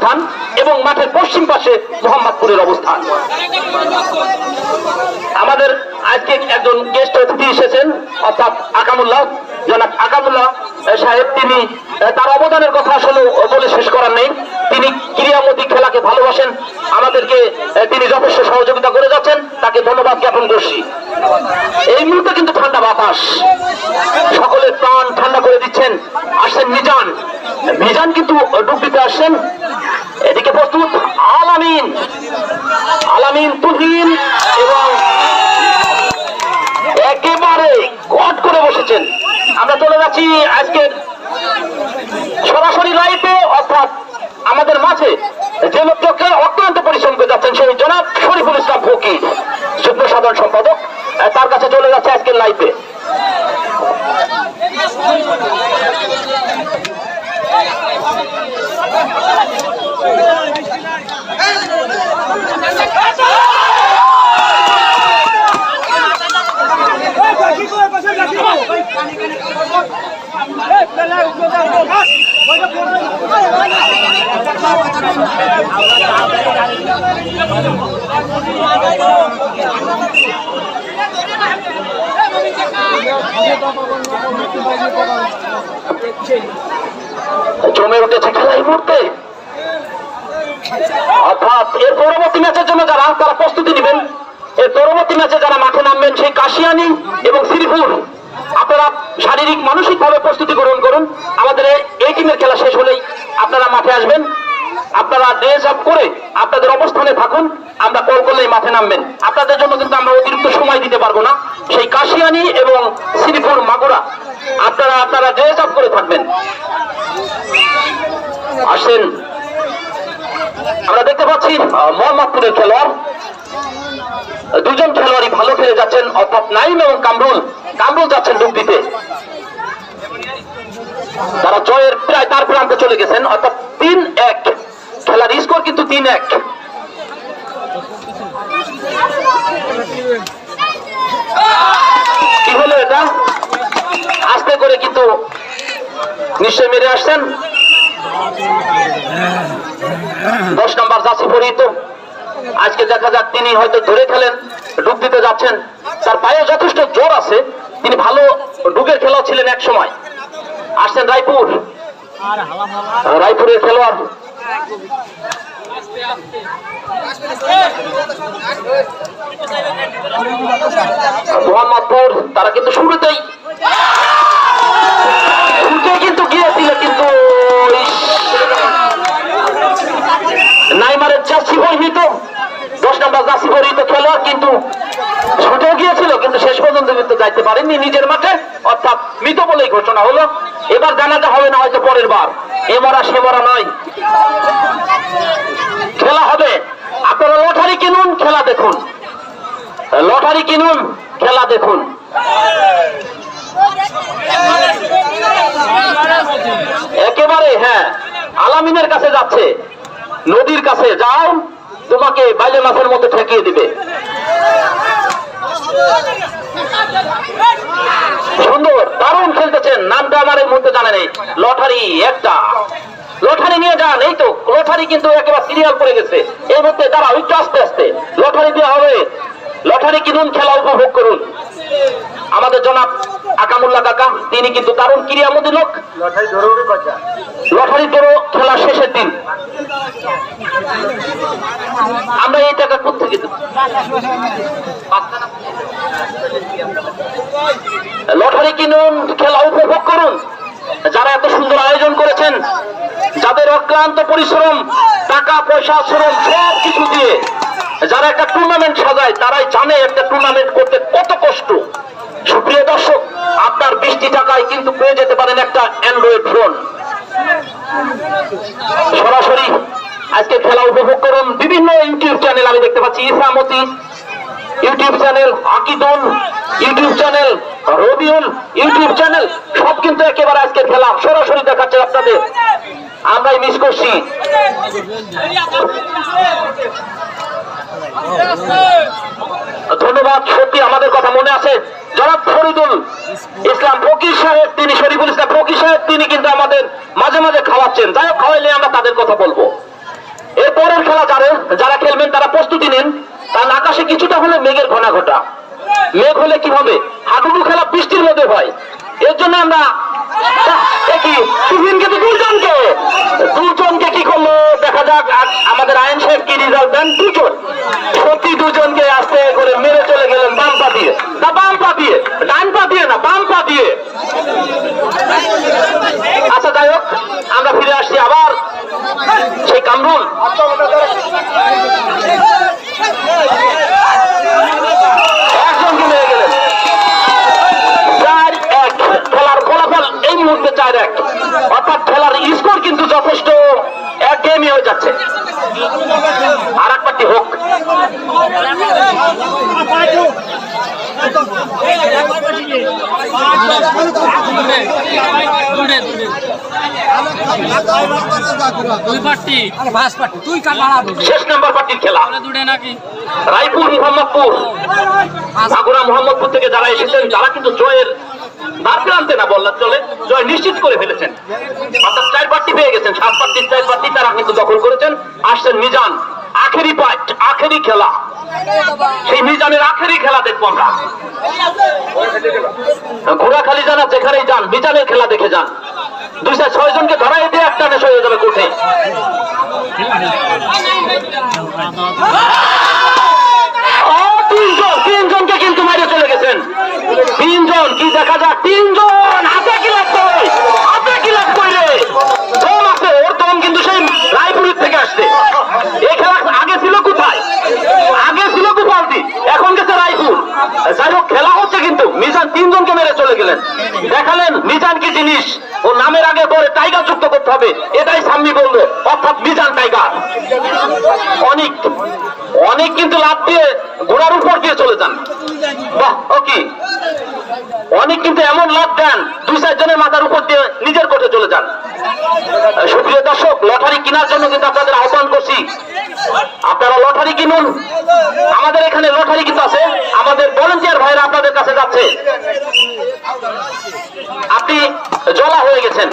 অবস্থান এবং মাঠের পশ্চিম পাশে মোহাম্মদপুরের অবস্থান। আমাদের আজকে একজন গেস্ট অতিথি এসেছেন, অর্থাৎ আকামুল্লাহ। জনাব আকামুল্লাহ সাহেব, তিনি তার অবদানের কথা আসলে বলে শেষ করার নেই। তিনি ক্রীড়ামতি খেলাকে ভালোবাসেন। আমাদেরকে তিনি যথেষ্ট সহযোগিতা করে যাচ্ছেন। তাকে ধন্যবাদ জ্ঞাপন করছি। এই মুহূর্তে কিন্তু ঠান্ডা বাতাস। সকলের প্রাণ ঠান্ডা করে দিচ্ছেন। আসছেন মিজান। মিজান কিন্তু ডুব দিতে আসছেন। এদিকে প্রস্তুত আলামিন আলামিন তুহিন এবং একেবারে কট করে বসেছেন আমরা আজকে সরাসরি লাইভে অর্থাৎ আমাদের মাঝে যে লোককে অত্যন্ত পরিশ্রম করে যাচ্ছেন সেই জনাব শরীফুল ইসলাম ফকির যুগ্ম সাধারণ সম্পাদক তার কাছে চলে যাচ্ছে আজকের লাইভে জমে উঠেছে খেলা এই মুহূর্তে। অর্থাৎ এর পরবর্তী ম্যাচের জন্য যারা, তারা প্রস্তুতি নেবেন। এর পরবর্তী ম্যাচে যারা মাঠে নামবেন সেই কাশিয়ানি এবং শ্রীপুর আপনারা শারীরিক মানসিক ভাবে প্রস্তুতি গ্রহণ করুন। আমাদের এই- টিমের খেলা শেষ হলেই আপনারা মাঠে আসবেন। আপনারা ড্রেস আপ করে আপনাদের অবস্থানে থাকুন। আমরা কল করলেই মাঠে নামবেন। আপনাদের জন্য কিন্তু আমরা অতিরিক্ত সময় দিতে পারব না। সেই কাশিয়ানি এবং শ্রীপুর মাগুরা, আপনারা আপনারা ড্রেস আপ করে থাকবেন। আসেন। আমরা দেখতে পাচ্ছি মোহাম্মদপুরের খেলোয়াড়। দুজন খেলোয়াড়ই ভালো খেলে যাচ্ছেন, অর্থাৎ নাইম এবং কামরুল। কামরুল যাচ্ছেন ডুব দিতে। তারা জয়ের প্রায় তার প্রান্তে চলে গেছেন, অর্থাৎ তিন এক। খেলার স্কোর কিন্তু তিন এক। কি হলো এটা? আস্তে করে কিন্তু নিশ্চয় মেরে আসছেন। দশ নম্বর জাসি পরিহিত। আজকে দেখা যাক তিনি হয়তো ধরে খেলেন ডুব দিতে যাচ্ছেন। তার পায়ে যথেষ্ট জোর আছে। তিনি ভালো ডুবের খেলা ছিলেন এক সময়। আসছেন রায়পুর। রায়পুরের খেলোয়াড়। মোহাম্মদপুর, তারা কিন্তু শুরুতেই কিন্তু গিয়েছিল, কিন্তু নাইমারের জার্সি পরিহিত দশ নম্বর জার্সি পরিহিত খেলোয়াড়, কিন্তু ছুটেও গিয়েছিল, কিন্তু শেষ পর্যন্ত কিন্তু যাইতে পারেননি নিজের মাঠে। অর্থাৎ মৃত বলেই ঘোষণা হলো। এবার জানাতে হবে না হয়তো পরের বার। এবার আর সে মরা নয়। খেলা হবে। আপনারা লটারি কিনুন, খেলা দেখুন। লটারি কিনুন, খেলা দেখুন। একেবারে হ্যাঁ আলামিনের কাছে যাচ্ছে। নদীর কাছে যাও, তোমাকে বাইলে মাছের মতো ঠেকিয়ে দিবে। সুন্দর, দারুণ খেলতেছেন, নামটা আমার মধ্যে জানে নেই। লটারি একটা। লটারি নিয়ে যান, এই তো, লটারি কিন্তু একেবারে সিরিয়াল পড়ে গেছে। এই মধ্যে তারা ওইটা আস্তে আস্তে। লটারি দেওয়া হবে। লটারি কিনুন খেলা উপভোগ করুন? আমাদের জনাব আকামুল্লাহ কাকা তিনি কিন্তু দারুণ ক্রিয়ামোদী লোক। লটারি ধরো খেলা শেষের দিন। আমরা এই টাকা কোথেকে? লটারি কিনুন খেলা উপভোগ করুন? যারা এত সুন্দর আয়োজন করেছেন যাদের অক্লান্ত পরিশ্রম টাকা পয়সা শ্রম সব কিছু দিয়ে যারা একটা টুর্নামেন্ট সাজায়, তারাই জানে একটা টুর্নামেন্ট করতে কত কষ্ট। সুপ্রিয় দর্শক, আপনার বৃষ্টি টাকায় কিন্তু পেয়ে যেতে পারেন একটা অ্যান্ড্রয়েড ফোন সরাসরি আজকে খেলা উপভোগ করুন। বিভিন্ন ইউটিউব চ্যানেল আমি দেখতে পাচ্ছি Ichamati YouTube channel Akidul YouTube channel Rabiul YouTube channel সব কিন্তু একেবারে আজকে খেলা। সরাসরি দেখাচ্ছে আপনাদের। আমরাই মিস করছি। ধন্যবাদ, সত্যি আমাদের কথা মনে আছে। জনাব ফরিদুল ইসলাম, ফকির সাহেব তিনি, শরীফুল ইসলাম, ফকির সাহেব তিনি কিন্তু আমাদের মাঝে মাঝে খাওয়াচ্ছেন। যাই হোক, খাওয়াইলে আমরা তাদের কথা বলব। যারা যারা খেলবেন, তারা প্রস্তুতি নেন। কারণ আকাশে কিছুটা হলে মেঘের ঘনা ঘটা মেঘ হলে কি হবে? হাডুডু খেলা বৃষ্টির মধ্যে হয়। এর জন্য আমরা দুজনকে। দুজনকে কি করল? আমাদের আইন সাহেব কি রেজাল্ট দেন? দুজন। প্রতি দুজনকে আস্তে করে মেরে চলে গেলেন বাম পা দিয়ে না বাম পা দিয়ে ডান পা দিয়ে না বাম পা দিয়ে আচ্ছা যাই হোক আমরা ফিরে আসছি আবার সেই কামরুল একজনকে মেরে গেলেন চার এক খেলার ফলাফল এই মুহূর্তে চার এক অর্থাৎ খেলার স্কোর কিন্তু যথেষ্ট এক গেমই হয়ে যাচ্ছে আর এক পার্টি হোক দুই পার্টি আরে ভাস পার্টি তুই কার বাড়াবো শেষ নাম্বার পার্টির খেলা দুটে নাকি রায়পুর মোহাম্মদপুর। মাগুরা মোহাম্মদপুর থেকে যারা এসেছেন, তারা কিন্তু জয়ের দ্বার প্রান্তে না, বললাম চলে, জয় নিশ্চিত করে ফেলেছেন। অর্থাৎ চার পার্টি পেয়ে গেছেন, সাত পার্টির চার পার্টি তারা কিন্তু দখল করেছেন। আসছেন মিজান, আখেরি পার্ট আখেরি খেলা। সেই মিজানের আখেরি খেলা দেখব আমরা। মিজানের খেলা দেখে যান। দুইশো ছয় জনকে ধরাই দিয়ে একটা নেশ হয়ে যাবে কোর্টে। তিনজন, তিনজনকে কিন্তু মাইরে চলে গেছেন। তিনজন, কি দেখা যাক তিনজন হাতে কি লাগতো হাতে কি লাগতো রে দম আছে ওর দম কিন্তু সেই রায়পুরের থেকে আসছে এই খেলা আগে ছিল কোথায় আগে ছিল গোপালদি এখন গেছে রায়পুর যাই হোক খেলা হচ্ছে কিন্তু মিজান তিনজনকে মেরে চলে গেলেন দেখালেন মিজান কি জিনিস? ও নামের আগে পরে টাইগার যুক্ত করতে হবে। এটাই সাম্মি বলল। অর্থাৎ মিজান টাইগার। অনেক অনেক কিন্তু লাভ দিয়ে ঘোড়ার উপর দিয়ে চলে যান। বাহ ওকে অনেক কিন্তু এমন লাভ দেন, দুই চারজনের মাথার উপর দিয়ে নিজের কোঠে চলে যান। সুপ্রিয় দর্শক, লটারি কেনার জন্য কিন্তু আপনাদের আহ্বান করছি। আপনারা লটারি কিনুন। আমাদের এখানে লটারি কিন্তু আছে। আমাদের ভলেন্টিয়ার ভাইরা আপনাদের কাছে যাচ্ছে। আপনি জলা হয়ে গেছেন।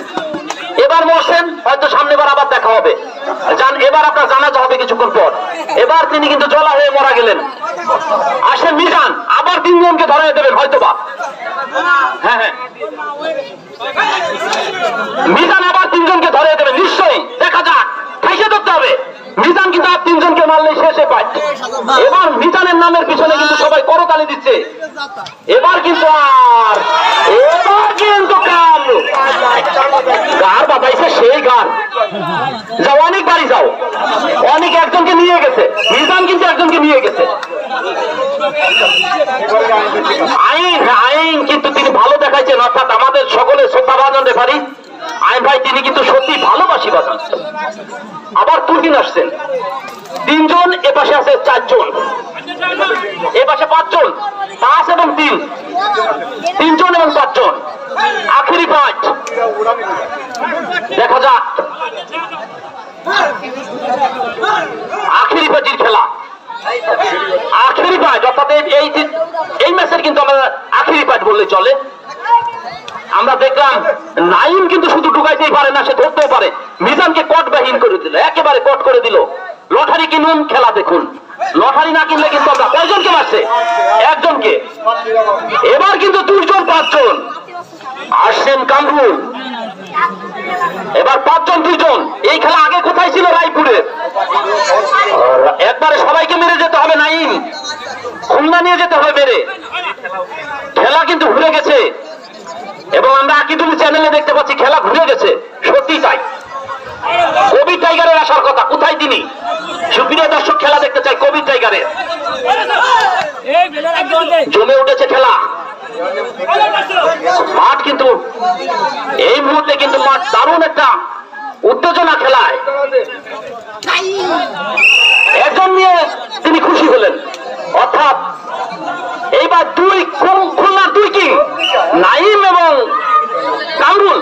এবার মরছেন হয়তো সামনেবার আবার দেখা হবে। যান, এবার আপনার জানাজা হবে কিছুক্ষণ পর। এবার তিনি কিন্তু জলা হয়ে মারা গেলেন। আসেন মিজান, আবার তিনজনকে ধরাই দেবেন হয়তো বা হ্যাঁ হ্যাঁ। মিজান আবার তিনজনকে ধরে দেবেন, নিশ্চয়ই। দেখা যাক ফেসে ধরতে হবে। মিজান কিন্তু আর তিনজনকে মারলে শেষে পায় এবার মিজানের নামের পিছনে কিন্তু সবাই করতালি দিচ্ছে। এবার কিন্তু আর, এবার কিন্তু গার বাবাইছে সেই গান। যাও, অনেক বাড়ি যাও। অনেক একজনকে নিয়ে গেছে। মিজান কিন্তু একজনকে নিয়ে গেছে। আইন আইন কিন্তু তিনি ভালো দেখাইছেন, অর্থাৎ আমাদের সকলের শ্রদ্ধা বাজন রেফারি আইন ভাই, তিনি কিন্তু সত্যি ভালোবাসি বাজান। আবার তুর্কিন আসছেন। তিনজন, এ পাশে আছে চারজন। এ পাশে পাঁচজন, পাঁচ এবং তিন। তিনজন এবং পাঁচজন আখেরি পাঁচ দেখা যাক। আখেরি পাঁচির খেলা। আখেরি পাঁচ অর্থাৎ এই- এই এই ম্যাচের কিন্তু আমরা আখেরি পাঁচ বললে চলে। আমরা দেখলাম নাইম কিন্তু শুধু ঢুকাইতেই পারে না, সে ধরতেও পারে। মিজানকে কটবাহীন করে দিল, একেবারে কট করে দিল। লটারি কিনুন, খেলা দেখুন। লটারি না কিনলে কিন্তু আমরা কয়জনকে মারছে? একজনকে। এবার কিন্তু দুজন পাঁচজন। আসছেন কামরুল। এবার পাঁচজন, দুইজন। এই খেলা আগে কোথায় ছিল রায়পুরে? একবারে সবাইকে মেরে যেতে হবে নাইম খুলনা নিয়ে যেতে হবে মেরে। খেলা কিন্তু ঘুরে গেছে। এবং আমরা আকিদুল চ্যানেলে দেখতে পাচ্ছি খেলা ঘুরে গেছে। সত্যি তাই। কবি টাইগারের আসার কথা, কোথায় তিনি? সুপ্রিয় দর্শক, খেলা দেখতে চাই কবি টাইগারের। জমে উঠেছে খেলা। মাঠ কিন্তু, এই মুহূর্তে কিন্তু মাঠ দারুণ একটা উত্তেজনা খেলায়। একজন নিয়ে তিনি খুশি হলেন অর্থাৎ এইবার দুই খুল- খুলনার দুই কি নাইম এবং কামরুল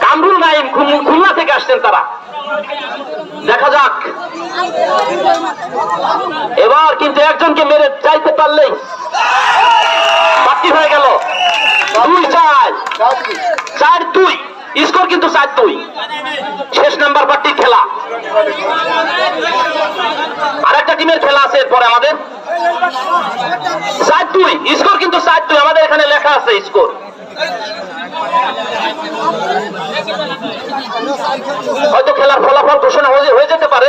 কামরুল নাইম খুল- খুলনা থেকে আসছেন তারা। দেখা যাক। এবার কিন্তু একজনকে মেরে চাইতে পারলেই বাকি হয়ে গেল। দুই চার। চার দুই। স্কোর কিন্তু চার দুই। শেষ নাম্বার পার্টির খেলা। আরেকটা টিমের খেলা আছে এরপরে আমাদের। সাত দুই। স্কোর কিন্তু সাত দুই। আমাদের এখানে লেখা আছে স্কোর। হয়তো খেলার ফলাফল ঘোষণা হয়ে যেতে পারে।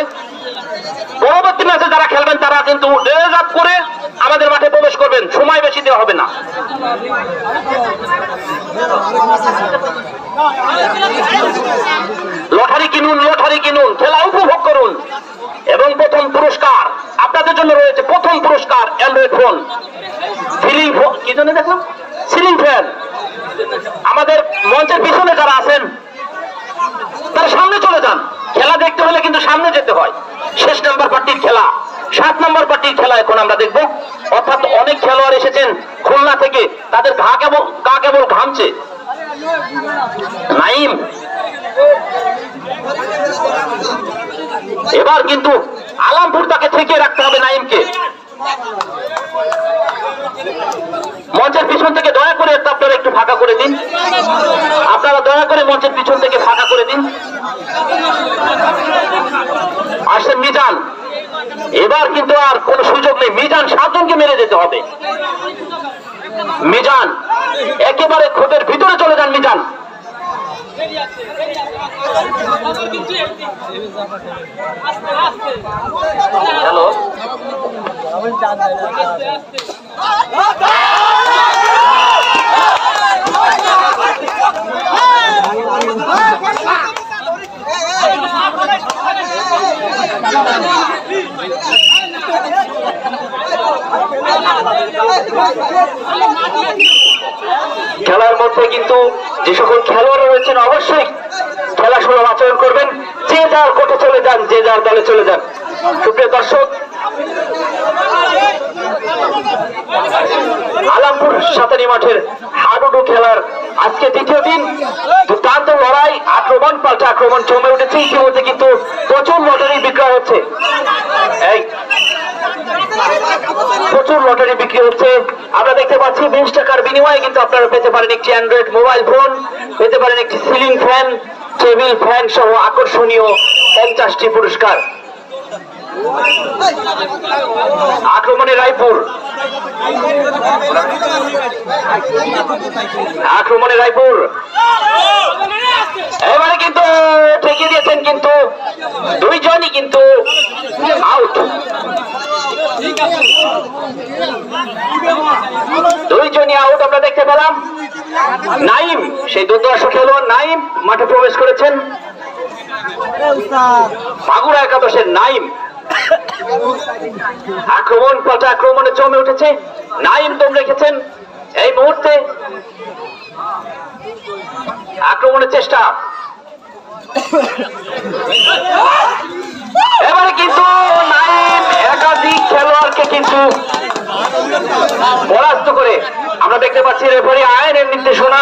পরবর্তী ম্যাচে যারা খেলবেন, তারা কিন্তু আপ করে আমাদের মাঠে প্রবেশ করবেন। সময় বেশি দেওয়া হবে না। লটারি কিনুন লটারি কিনুন, খেলা উপভোগ করুন। এবং প্রথম পুরস্কার আপনাদের জন্য রয়েছে। প্রথম পুরস্কার অ্যান্ড্রয়েড ফোন। সিলিং ফোন কি জন্য দেখলাম? সিলিং ফ্যান আমাদের মঞ্চের পিছনে যারা আছেন তারা সামনে চলে যান খেলা দেখতে হলে কিন্তু সামনে যেতে হয় শেষ নাম্বার পার্টির খেলা সাত নম্বর পার্টির খেলা এখন আমরা দেখব। অর্থাৎ অনেক খেলোয়াড় এসেছেন খুলনা থেকে। তাদের ঘা কেবল গা কেবল ঘামছে। নাইম এবার কিন্তু আলামপুর তাকে থেকে রাখতে হবে নাইমকে মঞ্চের পিছন থেকে দয়া করে আপনারা একটু ফাঁকা করে দিন। আপনারা দয়া করে মঞ্চের পিছন থেকে ফাঁকা করে দিন। আসেন মিজান এবার কিন্তু আর কোনো সুযোগ নেই মিজান সাতজনকে মেরে যেতে হবে মিজান একেবারে খোপের ভিতরে চলে যান মিজান হ্যালো খেলার মধ্যে কিন্তু যে সকল খেলোয়াড় রয়েছেন, অবশ্যই খেলা সুলভ আচরণ করবেন। যে যার কোর্টে চলে যান, যে যার দলে চলে যান। সুপ্রিয় দর্শক, আলামপুর সাতারি মাঠের হাডুডু খেলার আজকে দ্বিতীয় দিন। দুর্দান্ত লড়াই, আক্রমণ, পাল্টা আক্রমণ জমে উঠেছে। ইতিমধ্যে কিন্তু পাচ্ছি বিশ টাকার বিনিময়ে কিন্তু আপনারা পেতে পারেন একটি অ্যান্ড্রয়েড মোবাইল ফোন পেতে পারেন একটি সিলিং ফ্যান টেবিল ফ্যান সহ আকর্ষণীয় পঞ্চাশটি পুরস্কার। আক্রমণে রায়পুর। আক্রমণে রায়পুর। এবারে কিন্তু ঠেকিয়ে দিয়েছেন কিন্তু দুইজনই কিন্তু আউট দুইজনই আউট আমরা দেখতে পেলাম নাইম, সেই দুর্দশ খেলোয়াড় নাইম মাঠে প্রবেশ করেছেন। মাগুরা একাদশের নাইম। আক্রমণ, পাল্টা আক্রমণে জমে উঠেছে। নাইম দম রেখেছেন। এই মুহূর্তে আক্রমণের চেষ্টা। এবারে কিন্তু নাইম একাধিক খেলোয়াড়কে কিন্তু আমরা দেখতে পাচ্ছি রেফারি আইনের নির্দেশনা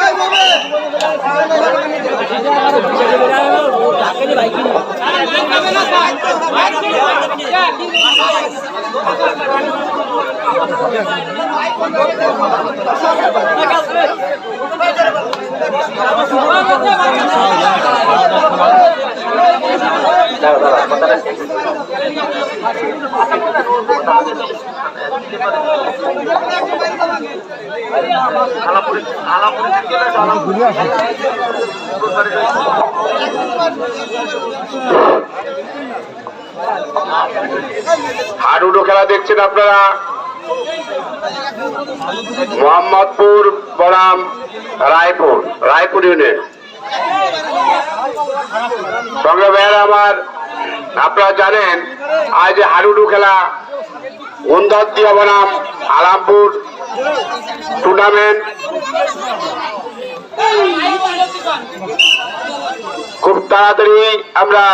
এইভাবে দাঁড়া, হাডুডু খেলা দেখছেন আপনারা? মোহাম্মদপুর বনাম রায়পুর রায়পুর ইউনিয়ন। সঙ্গে ভাইয়েরা আমার, আপনারা জানেন, আজ হাডুডু খেলা উন্দতিয়া বনাম আলামপুর টুর্নামেন্ট খুব তাড়াতাড়ি আমরা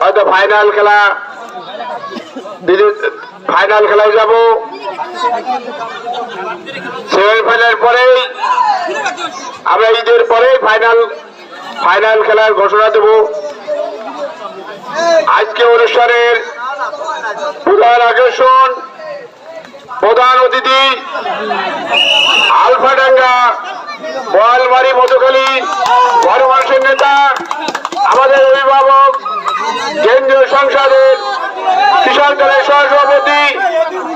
হয়তো ফাইনাল খেলা। ফাইনাল খেলায় যাব। সেমিফাইনাল পরেই আমরা ঈদের পরেই ফাইনাল ফাইনাল খেলার ঘোষণা দেব। আজকে অনুষ্ঠানের প্রধান আকর্ষণ প্রধান অতিথি আলফাডাঙ্গা বয়ালবাড়ি মধুখালী বড় মানুষের নেতা, আমাদের অভিভাবক কেন্দ্রীয় সংসদের কৃষক দলের সহসভাপতি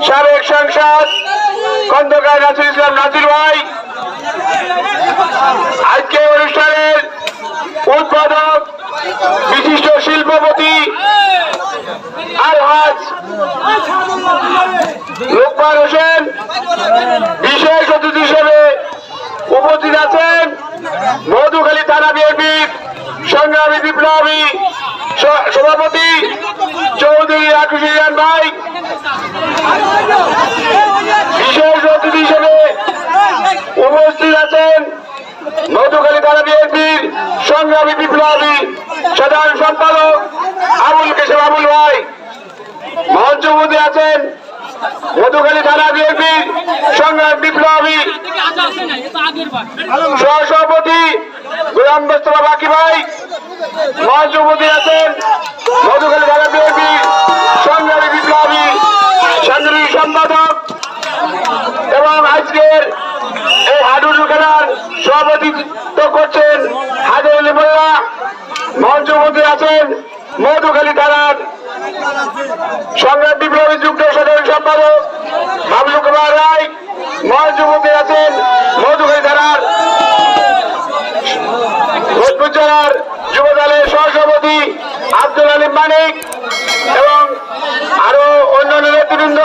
সাবেক সংসদ খন্দকার নাসির ইসলাম নাসির ভাই। আজকে অনুষ্ঠানের উদ্বোধক বিশিষ্ট শিল্পপতি আলহাজ লোকমান হোসেন। বিশেষ অতিথি হিসেবে উপস্থিত আছেন মধুখালী থানা বিএনপির সংগ্রামী বিপ্লবী সভাপতি চৌধুরী আকুশিয়ান ভাই। বিশেষ অতিথি হিসেবে উপস্থিত আছেন মধুখালী থানা বিএনপির সংগ্রামী বিপ্লবী সাধারণ সম্পাদক আবুল কেশব আবুল ভাই। মঞ্চ মধ্যে আছেন মধুখালী থানা বিএনপির সংগ্রামী বিপ্লবী সহসভাপতি গোলাম মোস্তফা বাকি ভাই মঞ্চ আছেন। মধুখালী থানা বিএনপি সংগ্রামী বিপ্লবী সাংগঠনিক সম্পাদক এবং আজকের এই হাডুডু খেলার সভাপতিত্ব করছেন হাজার মঞ্চ মধ্যে আছেন। মধুখালী থানার সংগ্রাম বিপ্লবী যুক্ত সাধারণ সম্পাদক মামলু কুমার রায় নয় যুবকে আছেন মধুখালী থানার ভোজপুর জেলার যুব দলের সহসভাপতি আব্দুল আলিম মানিক এবং আরও অন্যান্য নেতৃবৃন্দ।